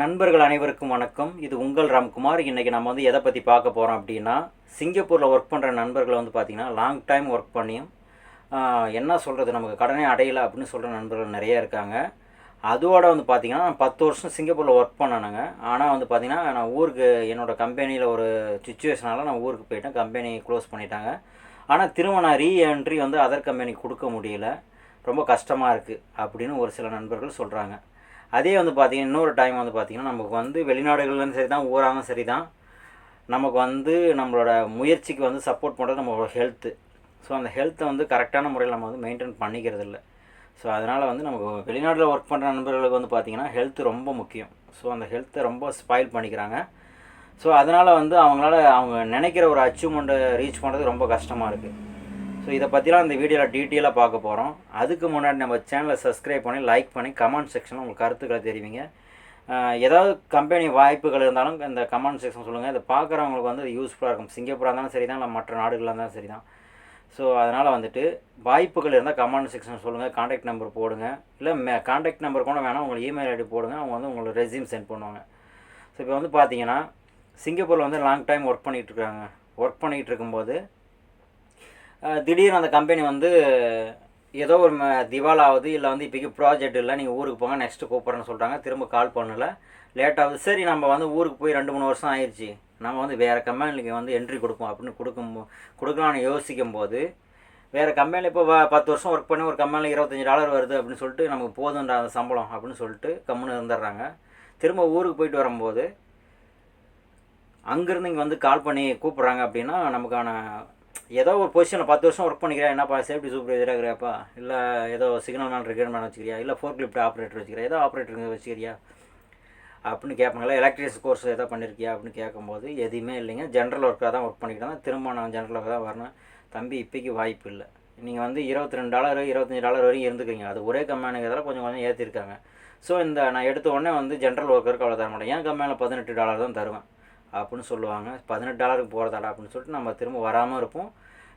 நண்பர்கள் அனைவருக்கும் வணக்கம். இது உங்கள் ராம்குமார். இன்றைக்கி நம்ம வந்து எதை பற்றி பார்க்க போகிறோம் அப்படின்னா சிங்கப்பூரில் ஒர்க் பண்ணுற நண்பர்களை வந்து பார்த்திங்கன்னா லாங் டைம் ஒர்க் பண்ணியும் என்ன சொல்கிறது நமக்கு கடனே அடையலை அப்படின்னு சொல்கிற நண்பர்கள் நிறைய இருக்காங்க. அதோட வந்து பார்த்திங்கன்னா நான் பத்து வருஷம் சிங்கப்பூரில் ஒர்க் பண்ணணுங்க ஆனால் வந்து பார்த்திங்கன்னா நான் ஊருக்கு என்னோடய கம்பெனியில் ஒரு சுச்சுவேஷனால நான் ஊருக்கு போயிட்டேன். கம்பெனி க்ளோஸ் பண்ணிட்டாங்க. ஆனால் திரும்ப நான் ரீஎன்ட்ரி வந்து அதர் கம்பெனிக்கு கொடுக்க முடியல. ரொம்ப கஷ்டமாக இருக்குது அப்படின்னு ஒரு சில நண்பர்கள் சொல்கிறாங்க அதே வந்து பார்த்திங்கன்னா இன்னொரு டைம் வந்து பார்த்திங்கன்னா நமக்கு வந்து வெளிநாடுகள்லேருந்து சரி தான் ஊராகவும் சரி தான் நமக்கு வந்து நம்மளோட முயற்சிக்கு வந்து சப்போர்ட் பண்ணுறது நம்மளோட ஹெல்த்து ஸோ அந்த ஹெல்த்தை வந்து கரெக்டான முறையில் நம்ம வந்து மெயின்டைன் பண்ணிக்கிறது இல்லை ஸோ அதனால் வந்து நமக்கு வெளிநாட்டில் ஒர்க் பண்ணுற நண்பர்களுக்கு வந்து பார்த்திங்கன்னா ஹெல்த் ரொம்ப முக்கியம். ஸோ அந்த ஹெல்த்தை ரொம்ப ஸ்பாயில் பண்ணிக்கிறாங்க. ஸோ அதனால் வந்து அவங்களால அவங்க நினைக்கிற ஒரு அச்சீவ்மெண்ட்டை ரீச் பண்ணுறது ரொம்ப கஷ்டமாக இருக்குது ஸோ இதை பற்றிலாம் அந்த வீடியோவில் டீட்டெயிலாக பார்க்க போகிறோம் அதுக்கு முன்னாடி நம்ம சேனலை சப்ஸ்கிரைப் பண்ணி லைக் பண்ணி கமெண்ட் செக்ஷனில் உங்கள் கருத்துக்களை தெரிவிங்க. ஏதாவது கம்பெனி வாய்ப்புகள் இருந்தாலும் இந்த கமெண்ட் செக்ஷன் சொல்லுங்கள் இதை பார்க்குறவங்களுக்கு வந்து யூஸ்ஃபுல்லாக இருக்கும். சிங்கப்பூராக இருந்தாலும் சரி தான் இல்லை மற்ற நாடுகளாக இருந்தாலும் சரி தான் ஸோ அதனால் வந்துட்டு வாய்ப்புகள் இருந்தால் கமெண்ட் செக்ஷன் சொல்லுங்கள் காண்டாக்ட் நம்பர் போடுங்க. இல்லை மே காண்டாக்ட் நம்பர் கூட வேணால் உங்களுக்கு இமெயில் ஐடி போடுங்க. அவங்க வந்து உங்களுக்கு ரெஸ்யூம் சென்ட் பண்ணுவாங்க. ஸோ இப்போ வந்து பார்த்தீங்கன்னா சிங்கப்பூரில் வந்து லாங் டைம் ஒர்க் பண்ணிகிட்டு இருக்காங்க. ஒர்க் பண்ணிகிட்டு இருக்கும்போது திடீர்னு அந்த கம்பெனி வந்து ஏதோ ஒரு திவாலாவது ஆகுது இல்லை வந்து இப்போக்கி ப்ராஜெக்ட் இல்லை நீங்கள் ஊருக்கு போங்க நெக்ஸ்ட்டு கூப்பிட்றேன்னு சொல்கிறாங்க திரும்ப கால் பண்ணலை. லேட் ஆகுது. சரி நம்ம வந்து ஊருக்கு போய் ரெண்டு மூணு வருஷம் ஆயிடுச்சு நம்ம வந்து வேறு கம்பெனிக்கு வந்து என்ட்ரி கொடுப்போம் அப்படின்னு கொடுக்கும் கொடுக்கலாம்னு யோசிக்கும் போது வேறு கம்பெனியில் இப்போ பத்து வருஷம் ஒர்க் பண்ணி ஒரு கம்பெனியில் இருபத்தஞ்சி டாலர் வருது அப்படின்னு சொல்லிட்டு நமக்கு போதுன்ற அந்த சம்பளம் அப்படின்னு சொல்லிட்டு கம்முன்னு இருந்துடுறாங்க. திரும்ப ஊருக்கு போயிட்டு வரும்போது அங்கேருந்து இங்கே வந்து கால் பண்ணி கூப்பிட்றாங்க அப்படின்னா நமக்கான ஏதோ ஒரு பொசிஷனில் பத்து வருஷம் ஒர்க் பண்ணிக்கிறியா என்னப்பா சேஃப்டி சூப்பர்வைசராக இருக்கிறாப்பா இல்லை ஏதோ சிக்னல் மேன் ரெக்யூர்மெண்ட் வச்சுக்கிறியா? இல்லை ஃபோர்க் லிஃப்ட் ஆப்ரேட்டர் வச்சுக்கிறியா? ஏதோ ஆப்ரேட்டருங்க வச்சுக்கிறியா? அப்படின்னு கேட்பாங்களா எலக்ட்ரிக்ஸ் கோர்ஸ் எதோ பண்ணியிருக்கியா அப்படின்னு கேட்கும்போது எதுவுமே இல்லைங்க. ஜென்ரல் ஒர்க்காக தான் ஒர்க் பண்ணிக்கிட்டு தான் திரும்ப நான் ஜென்ரல் ஒர்க்காக தான் வரணும். தம்பி இப்போக்கி வாய்ப்பு இல்லை. நீங்கள் வந்து இருபத்தி ரெண்டு டாலர் இருபத்தஞ்சி டாலர் வரைக்கும் இருந்துக்கிறீங்க. அது ஒரே கம்பெனிங்கிறதால கொஞ்சம் கொஞ்சம் ஏற்றிருக்காங்க ஸோ இந்த நான் எடுத்த உடனே வந்து ஜென்ரல் ஒர்க்கருக்கு அவ்வளோ தர மாட்டேன். என் கம்பெனியில் பதினெட்டு டாலர் தான் தருவேன். அப்படின்னு சொல்லுவாங்க. பதினெட்டு டாலருக்கு போகிறதாடா அப்படின்னு சொல்லிட்டு நம்ம திரும்ப வராமல் இருப்போம்.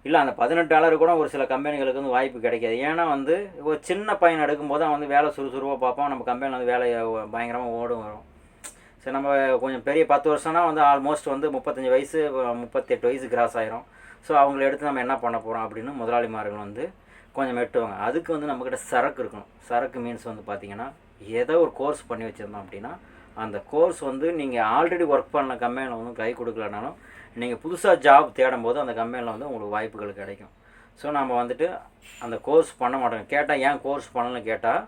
இல்லை அந்த பதினெட்டு டாலர் கூட ஒரு சில கம்பெனிகளுக்கு வந்து வாய்ப்பு கிடைக்காது. ஏன்னா வந்து ஒரு சின்ன பையன் எடுக்கும்போது அவன் வந்து வேலை சுறுசுறுப்பாக பார்ப்பான். நம்ம கம்பெனியில் வந்து வேலை பயங்கரமாக ஓடும் வரும். சரி நம்ம கொஞ்சம் பெரிய பத்து வருஷம்னா வந்து ஆல்மோஸ்ட் வந்து முப்பத்தஞ்சு வயசு முப்பத்தெட்டு வயசு கிராஸ் ஆயிரும். ஸோ அவங்கள எடுத்து நம்ம என்ன பண்ண போகிறோம் அப்படின்னு முதலாளிமார்கள் வந்து கொஞ்சம் எட்டுவாங்க அதுக்கு வந்து நம்மக்கிட்ட சரக்கு இருக்கணும். சரக்கு மீன்ஸ் வந்து பார்த்திங்கன்னா ஏதோ ஒரு கோர்ஸ் பண்ணி வச்சுருந்தோம் அப்படின்னா அந்த கோர்ஸ் வந்து நீங்கள் ஆல்ரெடி ஒர்க் பண்ண கம்பெனியில் வந்து கை கொடுக்கலனாலும் நீங்கள் புதுசாக ஜாப் தேடும் போது அந்த கம்பெனியில் வந்து உங்களுக்கு வாய்ப்புகள் கிடைக்கும். ஸோ நம்ம வந்துட்டு அந்த கோர்ஸ் பண்ண மாட்டோம். கேட்டால் ஏன் கோர்ஸ் பண்ணலன்னு கேட்டால்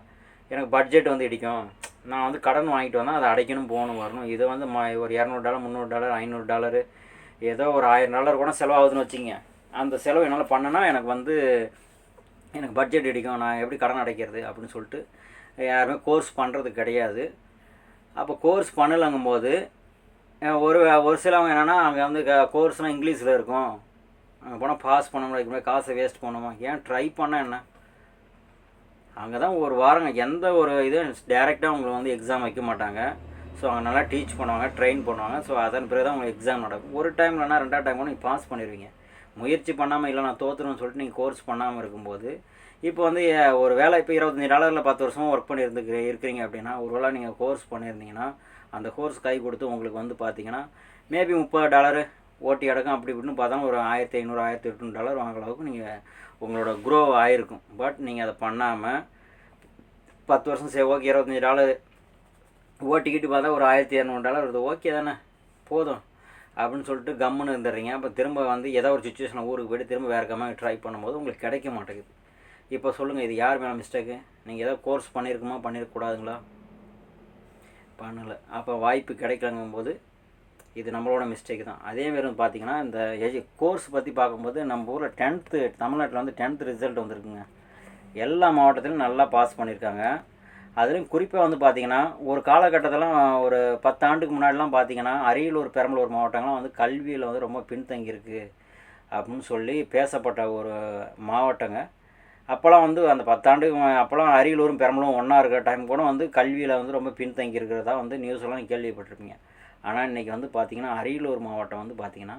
எனக்கு பட்ஜெட் வந்து இடிக்கும். நான் வந்து கடன் வாங்கிட்டு வந்தால் அதை அடைக்கணும் போகணும் வரணும். இது வந்து ம ஒரு இரநூறு டாலர் முந்நூறு டாலர் ஐநூறு டாலரு ஏதோ ஒரு ஆயிரம் டாலர் கூட செலவாகுதுன்னு வச்சுங்க அந்த செலவு என்னால் பண்ணனா எனக்கு வந்து எனக்கு பட்ஜெட் இடிக்கும். நான் எப்படி கடன் அடைக்கிறது? அப்படின்னு சொல்லிட்டு யாருமே கோர்ஸ் பண்ணுறது கிடையாது. அப்போ கோர்ஸ் பண்ணலங்கும்போது போது ஒரு ஒரு சிலவங்க என்னென்னா அங்கே வந்து கோர்ஸ்லாம் இங்கிலீஷில் இருக்கும். அங்கே போனால் பாஸ் பண்ண முடியாது காசை வேஸ்ட் பண்ணுமா? ஏன் ட்ரை பண்ண என்ன? அங்கே தான் ஒரு வாரங்க எந்த ஒரு இதுவும் டேரெக்டாக உங்களை வந்து எக்ஸாம் வைக்க மாட்டாங்க. ஸோ அவங்க நல்லா டீச் பண்ணுவாங்க ட்ரெயின் பண்ணுவாங்க. ஸோ அதன் பிறகு தான் உங்களுக்கு எக்ஸாம் நடக்கும். ஒரு டைம் இல்லைனா ரெண்டாவது டைம் கூட நீங்கள் பாஸ் பண்ணிடுவீங்க முயற்சி பண்ணாமல் இல்லை நான் தோற்றுருன்னு சொல்லிட்டு நீங்கள் கோர்ஸ் பண்ணாமல் இருக்கும்போது இப்போ வந்து ஒரு வேலை இப்போ இருபத்தஞ்சி டாலரில் பத்து வருஷமாக ஒர்க் பண்ணியிருந்து இருக்கிறீங்க அப்படின்னா ஒரு வேளை நீங்கள் கோர்ஸ் பண்ணியிருந்தீங்கன்னா அந்த கோர்ஸ் கை கொடுத்து உங்களுக்கு வந்து பார்த்தீங்கன்னா மேபி முப்பது டாலரு ஓட்டி அடக்கம் அப்படி இப்படின்னு பார்த்தாலும் ஒரு ஆயிரத்தி ஐநூறு ஆயிரத்தி எட்நூறு டாலர் வாங்குற அளவுக்கு நீங்கள் உங்களோட க்ரோ ஆகிருக்கும் பட் நீங்கள் அதை பண்ணாமல் பத்து வருஷம் சரி ஓகே இருபத்தஞ்சி டாலர் ஓட்டிக்கிட்டு பார்த்தா ஒரு ஆயிரத்தி இரநூறு டாலர் வருது. ஓகே தானே போதும் அப்படின்னு சொல்லிட்டு கம்முன்னு இருந்துடுறீங்க. அப்போ திரும்ப வந்து ஏதோ ஒரு சுச்சுவேஷனில் ஊருக்கு போய்ட்டு திரும்ப வேறு கம்மியாக ட்ரை பண்ணும்போது உங்களுக்கு கிடைக்க மாட்டேங்குது. இப்போ சொல்லுங்கள் இது யார் மேலே மிஸ்டேக்கு நீங்கள் ஏதோ கோர்ஸ் பண்ணியிருக்குமா பண்ணியிருக்கக்கூடாதுங்களா பண்ணலை. அப்போ வாய்ப்பு கிடைக்கலங்கும்போது இது நம்மளோட மிஸ்டேக் தான். அதே வந்து பார்த்தீங்கன்னா இந்த எஜு கோர்ஸ் பற்றி பார்க்கும்போது நம்ம ஊரில் டென்த்து தமிழ்நாட்டில் வந்து டென்த் ரிசல்ட் வந்திருக்குங்க. எல்லா மாவட்டத்திலும் நல்லா பாஸ் பண்ணியிருக்காங்க அதுலேயும் குறிப்பாக வந்து பார்த்திங்கன்னா ஒரு காலகட்டத்தில் ஒரு பத்தாண்டுக்கு முன்னாடிலாம் பார்த்தீங்கன்னா அரியலூர் பெரம்பலூர் மாவட்டங்கள்லாம் வந்து கல்வியில் வந்து ரொம்ப பின்தங்கியிருக்கு. அப்படின்னு சொல்லி பேசப்பட்ட ஒரு மாவட்டங்க. அப்போல்லாம் வந்து அந்த பத்தாண்டு அப்போல்லாம் அரியலூரும் பெரம்பலூரும் ஒன்றா இருக்கிற டைம் கூட வந்து கல்வியில் வந்து ரொம்ப பின்தங்கி இருக்கிறதா வந்து நியூஸ் எல்லாம் கேள்விப்பட்டிருப்பீங்க. ஆனால் இன்றைக்கி வந்து பார்த்திங்கன்னா அரியலூர் மாவட்டம் வந்து பார்த்திங்கன்னா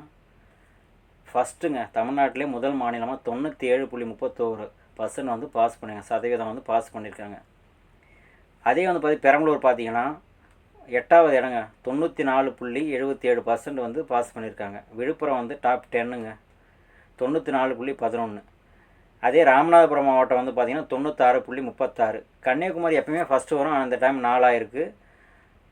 ஃபஸ்ட்டுங்க தமிழ்நாட்டிலே முதல் மாநிலமாக தொண்ணூற்றி ஏழு புள்ளி முப்பத்தோரு பர்சன்ட் வந்து பாஸ் பண்ணுங்க சதவீதம் வந்து பாஸ் பண்ணியிருக்காங்க அதே வந்து பார்த்தி பெரம்பலூர் பார்த்திங்கன்னா எட்டாவது இடங்க தொண்ணூற்றி நாலு புள்ளி எழுபத்தி ஏழு பர்சன்ட் வந்து பாஸ் பண்ணியிருக்காங்க விழுப்புரம் வந்து டாப் டென்னுங்க தொண்ணூற்றி நாலு புள்ளி பதினொன்று அதே ராமநாதபுரம் மாவட்டம் வந்து பார்த்திங்கன்னா தொண்ணூத்தாறு புள்ளி முப்பத்தாறு. கன்னியாகுமரி எப்பயுமே ஃபஸ்ட்டு வரும். அந்த டைம் நாலாயிருக்கு.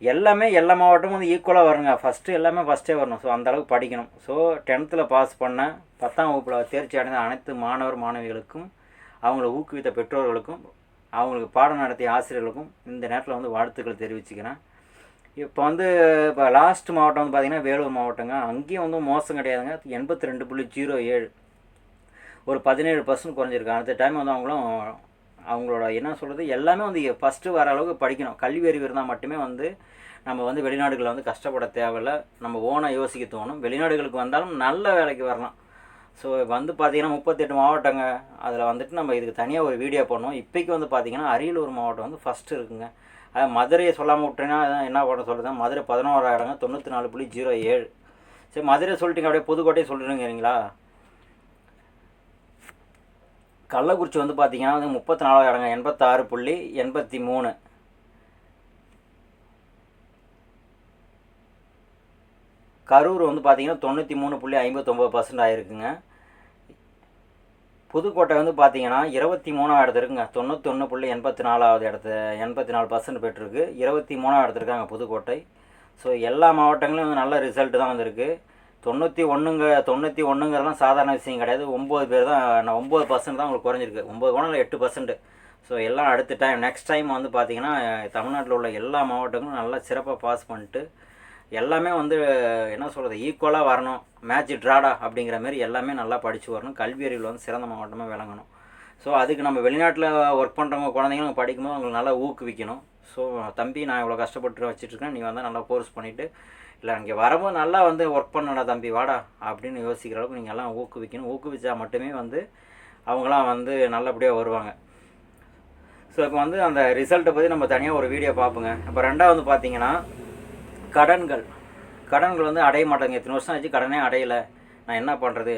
எல்லாமே எல்லா மாவட்டமும் வந்து ஈக்குவலாக வருங்க. ஃபஸ்ட்டு எல்லாமே ஃபஸ்ட்டே வரணும். ஸோ அந்தளவுக்கு படிக்கணும். ஸோ டென்த்தில் பாஸ் பண்ண பத்தாம் வகுப்பில் தேர்ச்சி அடைந்த அனைத்து மாணவர் மாணவிகளுக்கும் அவங்கள ஊக்குவித்த பெற்றோர்களுக்கும் அவங்களுக்கு பாடம் நடத்திய ஆசிரியர்களுக்கும் இந்த நேரத்தில் வந்து வாழ்த்துக்கள் தெரிவிச்சுக்கிறேன். இப்போ வந்து இப்போ லாஸ்ட் மாவட்டம் வந்து பார்த்திங்கன்னா வேலூர் மாவட்டங்க. அங்கேயும் வந்து மோசம் கிடையாதுங்க. எண்பத்தி ரெண்டு புள்ளி ஜீரோ ஏழு. ஒரு பதினேழு பர்சன்ட் குறைஞ்சிருக்கு. அடுத்த டைம் வந்து அவங்களும் அவங்களோட என்ன சொல்கிறது எல்லாமே வந்து ஃபஸ்ட்டு வர அளவுக்கு படிக்கணும். கல்வி அறிவு இருந்தால் மட்டுமே வந்து நம்ம வந்து வெளிநாடுகளில் வந்து கஷ்டப்பட தேவையில்ல. நம்ம ஓனாக யோசிக்க தோணும். வெளிநாடுகளுக்கு வந்தாலும் நல்ல வேலைக்கு வரலாம். ஸோ வந்து பார்த்திங்கன்னா முப்பத்தெட்டு மாவட்டங்க. அதில் வந்துட்டு நம்ம இதுக்கு தனியாக ஒரு வீடியோ பண்ணோம் இப்போக்கி வந்து பார்த்திங்கன்னா அரியலூர் மாவட்டம் வந்து ஃபஸ்ட்டு இருக்குங்க. அது மதுரையை சொல்லாமல் விட்டேன்னா என்ன பண்ண சொல்கிறது மதுரை பதினோராயிரங்க தொண்ணூற்றி நாலு புள்ளி ஜீரோ ஏழு. சரி மதுரை சொல்லிட்டீங்க அப்படியே புதுக்கோட்டையை சொல்லிடுங்கிறீங்களா? கள்ளக்குறிச்சி வந்து பார்த்திங்கன்னா வந்து முப்பத்தி நாலாயிரங்க எண்பத்தாறு புள்ளி எண்பத்தி மூணு. கரூர் வந்து பார்த்திங்கன்னா தொண்ணூற்றி மூணு புள்ளி ஐம்பத்தொம்பது பர்சன்ட் ஆகிருக்குங்க புதுக்கோட்டை வந்து பார்த்தீங்கன்னா இருபத்தி மூணாவது இடத்து இருக்குங்க. தொண்ணூத்தொன்று புள்ளி எண்பத்தி நாலாவது இடத்து எண்பத்தி நாலு பர்சன்ட் பெற்றிருக்கு. இருபத்தி மூணாவது இடத்துல இருக்காங்க புதுக்கோட்டை. ஸோ எல்லா மாவட்டங்களும் வந்து நல்ல ரிசல்ட்டு தான் வந்திருக்கு. தொண்ணூற்றி ஒன்றுங்க தொண்ணூற்றி ஒன்றுங்கிறதுலாம் சாதாரண விஷயம் கிடையாது. ஒம்பது பேர் தான் நான் ஒம்பது பர்சன்ட் தான் உங்களுக்கு குறைஞ்சிருக்கு. ஒம்பது போனால் எட்டு பர்சன்ட் ஸோ எல்லாம் அடுத்த டைம் நெக்ஸ்ட் டைம் வந்து பார்த்திங்கன்னா தமிழ்நாட்டில் உள்ள எல்லா மாவட்டங்களும் நல்லா சிறப்பாக பாஸ் பண்ணிட்டு எல்லாமே வந்து என்ன சொல்கிறது ஈக்குவலாக வரணும். மேட்ச் ட்ராடா அப்படிங்கிற மாதிரி எல்லாமே நல்லா படித்து வரணும். கல்வி அறிவில் வந்து சிறந்த மாவட்டமாக விளங்கணும். ஸோ அதுக்கு நம்ம வெளிநாட்டில் ஒர்க் பண்ணுறவங்க குழந்தைங்களும் படிக்கும்போது அவங்களுக்கு நல்லா ஊக்குவிக்கணும். ஸோ தம்பி நான் இவ்வளோ கஷ்டப்பட்டு வச்சுட்ருக்கேன் நீ வந்து நல்லா கோர்ஸ் பண்ணிவிட்டு இல்லை இங்கே வரும்போது நல்லா வந்து ஒர்க் பண்ணடா தம்பி வாடா அப்படின்னு யோசிக்கிற அளவுக்கு நீங்கள் எல்லாம் ஊக்குவிக்கணும். ஊக்குவிச்சா மட்டுமே வந்து அவங்களாம் வந்து நல்லபடியாக வருவாங்க. ஸோ இப்போ வந்து அந்த ரிசல்ட்டை பற்றி நம்ம தனியாக ஒரு வீடியோ பார்ப்போங்க இப்போ ரெண்டாவது பார்த்தீங்கன்னா கடன்கள். கடன்கள் வந்து அடைய மாட்டாங்க. எத்தனை வருஷம் ஆச்சு கடனே அடையலை. நான் என்ன பண்ணுறது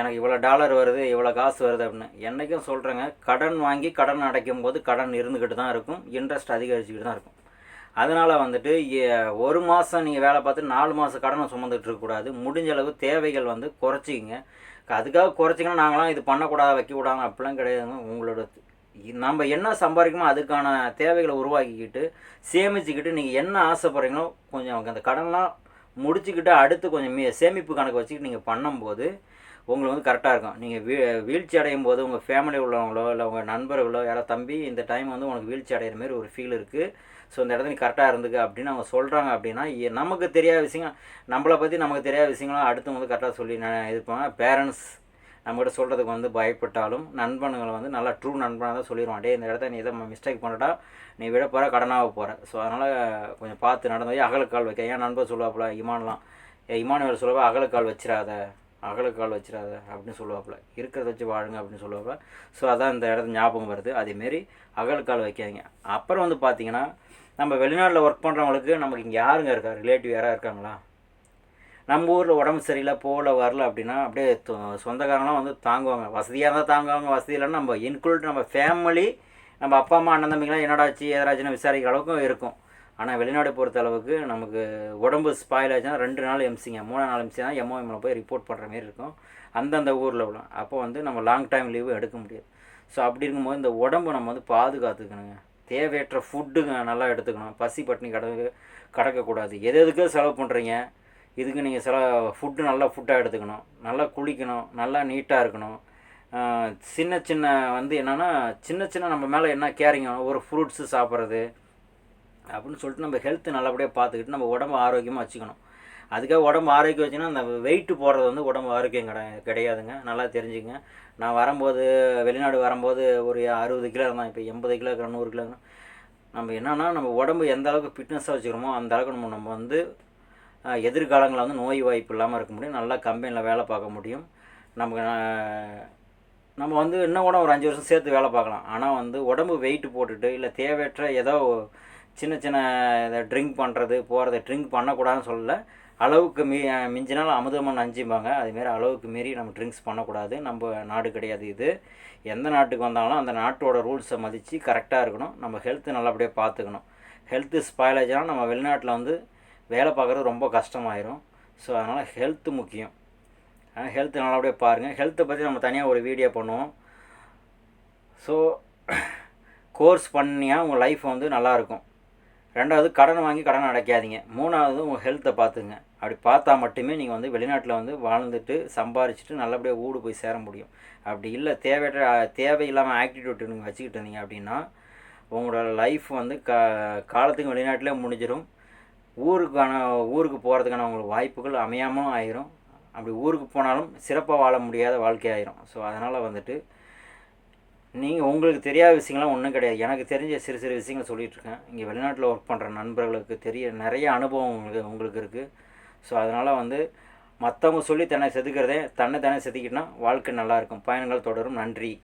எனக்கு இவ்வளோ டாலர் வருது இவ்வளோ காசு வருது அப்படின்னு. என்றைக்கும் சொல்கிறேங்க கடன் வாங்கி கடன் அடைக்கும் போது கடன் இருந்துக்கிட்டு தான் இருக்கும் இன்ட்ரெஸ்ட் அதிகரிச்சுக்கிட்டு தான் இருக்கும். அதனால் வந்துட்டு ஒரு மாதம் நீங்கள் வேலை பார்த்து நாலு மாதம் கடனை சுமந்துட்டு இருக்கக்கூடாது முடிஞ்ச அளவு தேவைகள் வந்து குறைச்சிக்கிங்க. அதுக்காக குறைச்சிங்கன்னா நாங்களாம் இது பண்ணக்கூடாது வைக்கக்கூடாது அப்படிலாம் கிடையாதுங்க. உங்களோட நம்ம என்ன சம்பாதிக்கணுமோ அதுக்கான தேவைகளை உருவாக்கிக்கிட்டு சேமிச்சுக்கிட்டு நீங்கள் என்ன ஆசைப்படுறீங்களோ கொஞ்சம் அந்த கடன்லாம் முடிச்சுக்கிட்டு அடுத்து கொஞ்சம் மீ சேமிப்பு கணக்கு வச்சுக்கிட்டு நீங்கள் பண்ணும்போது உங்களுக்கு வந்து கரெக்டாக இருக்கும். நீங்கள் வீ வீழ்ச்சி அடையும் போது உங்கள் ஃபேமிலி உள்ளவங்களோ இல்லை உங்கள் நண்பர்களோ யாரோ தம்பி இந்த டைம் வந்து உனக்கு வீழ்ச்சி அடைகிற மாதிரி ஒரு ஃபீல் இருக்குது ஸோ இந்த இடத்துல நீ கரெக்டாக இருந்துக்கு அப்படின்னு அவங்க சொல்கிறாங்க அப்படின்னா நமக்கு தெரியாத விஷயங்கள் நம்மளை பற்றி நமக்கு தெரியாத விஷயங்களும் அடுத்து வந்து கரெக்டாக சொல்லி நான் இருப்பாங்க பேரண்ட்ஸ் நம்மகிட்ட சொல்கிறதுக்கு வந்து பயப்பட்டாலும் நண்பனுங்களை வந்து நல்லா ட்ரூ நண்பனாக தான் சொல்லிடுவான் டே இந்த இடத்த நீ எதை மிஸ்டேக் பண்ணிட்டா நீ விட போகிற கடனாக போகிற ஸோ அதனால் கொஞ்சம் பார்த்து நடந்து அகலக்கால் வைக்க. ஏன் நண்பர் சொல்லுவாப்புல இமான்லாம் ஏ இமானுவேல் சொல்லுவா அகலக்கால் வச்சிடாத அகலக்கால் வச்சிடாத அப்படின்னு சொல்லுவாப்புல. இருக்கிறத வச்சு வாழுங்க அப்படின்னு சொல்லுவாப்புல. ஸோ அதான் இந்த இடத்துல ஞாபகம் வருது. அதேமாரி அகலக்கால் வைக்காதீங்க. அப்புறம் வந்து பார்த்தீங்கன்னா நம்ம வெளிநாட்டில் ஒர்க் பண்ணுறவங்களுக்கு நமக்கு இங்கே யாருங்க இருக்கா? ரிலேட்டிவ் யாராக இருக்காங்களா? நம்ம ஊரில் உடம்பு சரியில்லை போகல வரல அப்படின்னா அப்படியே சொந்தக்காரங்களாம் வந்து தாங்குவாங்க. வசதியாக இருந்தால் தாங்குவாங்க வசதி இல்லைன்னா நம்ம இன்க்ளூட் நம்ம ஃபேமிலி நம்ம அப்பா அம்மா அண்ணன் தம்பிங்களாம் என்னடாச்சு ஏதாச்சுன்னு விசாரிக்கிற அளவுக்கும் இருக்கும். ஆனால் வெளிநாடு பொறுத்த அளவுக்கு நமக்கு உடம்பு ஸ்பாயில் ஆச்சுன்னா ரெண்டு நாள் எம்சிங்க மூணு நாள் எம்சி தான் எம்ஓஎம்மில் போய் ரிப்போர்ட் பண்ணுற மாதிரி இருக்கும். அந்தந்த ஊரில் உள்ள அப்போ வந்து நம்ம லாங் டைம் லீவு எடுக்க முடியாது. ஸோ அப்படி இருக்கும்போது இந்த உடம்பு நம்ம வந்து பாதுகாத்துக்கணுங்க. தேவையற்ற ஃபுட்டுங்க நல்லா எடுத்துக்கணும். பசி பட்டினி கடக்க கடக்கக்கூடாது. எது எதுக்கு செலவு பண்ணுறீங்க இதுக்கு நீங்கள் சில ஃபுட்டு நல்லா ஃபுட்டாக எடுத்துக்கணும். நல்லா குளிக்கணும். நல்லா நீட்டாக இருக்கணும். சின்ன சின்ன வந்து என்னென்னா சின்ன சின்ன நம்ம மேலே என்ன கேரிங் ஒரு ஃப்ரூட்ஸு சாப்பிட்றது அப்படின்னு சொல்லிட்டு நம்ம ஹெல்த்து நல்லபடியாக பார்த்துக்கிட்டு நம்ம உடம்பு ஆரோக்கியமாக வச்சுக்கணும். அதுக்காக உடம்பு ஆரோக்கியம் வச்சுன்னா அந்த வெயிட் போடுறது வந்து உடம்பு ஆரோக்கியம் கிடையாது கிடையாதுங்க. நல்லா தெரிஞ்சுங்க நான் வரும்போது வெளிநாடு வரும்போது ஒரு அறுபது கிலோ இருந்தேன் இப்போ எண்பது கிலோ இருக்கிற நூறு கிலோ நம்ம என்னன்னா நம்ம உடம்பு எந்த அளவுக்கு ஃபிட்னஸாக வச்சுக்கிறோமோ அந்த அளவுக்கு நம்ம நம்ம வந்து எதிர்காலங்களில் வந்து நோய் வாய்ப்பு இல்லாமல் இருக்க முடியும். நல்லா கம்பெனியில் வேலை பார்க்க முடியும். நமக்கு நம்ம வந்து இன்னும் கூட ஒரு அஞ்சு வருஷம் சேர்த்து வேலை பார்க்கலாம். ஆனால் வந்து உடம்பு வெயிட் போட்டுட்டு இல்லை தேவையற்ற ஏதோ சின்ன சின்ன இதை ட்ரிங்க் பண்ணுறது போகிறத ட்ரிங்க் பண்ணக்கூடாதுன்னு சொல்லலை. அளவுக்கு மீ மிஞ்சினால் அமுதமாக அஞ்சும்பாங்க. அதுமாரி அளவுக்கு மீறி நம்ம ட்ரிங்க்ஸ் பண்ணக்கூடாது. நம்ம நாடு கிடையாது இது. எந்த நாட்டுக்கு வந்தாலும் அந்த நாட்டோட ரூல்ஸை மதித்து கரெக்டாக இருக்கணும். நம்ம ஹெல்த்து நல்லபடியாக பார்த்துக்கணும். ஹெல்த்து ஸ்பாயிலேஜ்னால் நம்ம வெளிநாட்டில் வந்து வேலை பார்க்குறது ரொம்ப கஷ்டமாயிரும். ஸோ அதனால் ஹெல்த்து முக்கியம். ஆனால் ஹெல்த்து நல்லபடியாக பாருங்கள் ஹெல்த்தை பற்றி நம்ம தனியாக ஒரு வீடியோ பண்ணுவோம். ஸோ கோர்ஸ் பண்ணியா உங்கள் லைஃப் வந்து நல்லாயிருக்கும் ரெண்டாவது கடன் வாங்கி கடன் அடைக்காதீங்க. மூணாவது உங்கள் ஹெல்த்தை பார்த்துங்க. அப்படி பார்த்தா மட்டுமே நீங்கள் வந்து வெளிநாட்டில் வந்து வாழ்ந்துட்டு சம்பாரிச்சிட்டு நல்லபடியாக ஊடு போய் சேர முடியும். அப்படி இல்லை தேவையற்ற தேவையில்லாமல் ஆக்டிவிட்டி நீங்கள் வச்சுக்கிட்டு இருந்தீங்க அப்படின்னா உங்களோட லைஃப் வந்து கா காலத்துக்கு வெளிநாட்டிலே முடிஞ்சிடும் ஊருக்கான ஊருக்கு போகிறதுக்கான உங்களுக்கு வாய்ப்புகள் அமையாமலும் ஆயிரும். அப்படி ஊருக்கு போனாலும் சிறப்பாக வாழ முடியாத வாழ்க்கை ஆயிரும். ஸோ அதனால் வந்துட்டு நீங்கள் உங்களுக்கு தெரியாத விஷயங்கள்லாம் ஒன்றும் கிடையாது. எனக்கு தெரிஞ்ச சிறு சிறு விஷயங்கள் சொல்லிகிட்ருக்கேன் இங்கே வெளிநாட்டில் ஒர்க் பண்ணுற நண்பர்களுக்கு தெரிய நிறைய அனுபவம் உங்களுக்கு உங்களுக்கு இருக்குது ஸோ அதனால் வந்து மற்றவங்க சொல்லி தன்னை செதுக்கிறதே தன்னை தானே செதுக்கிட்டா வாழ்க்கை நல்லாயிருக்கும் பயணங்கள் தொடரும். நன்றி.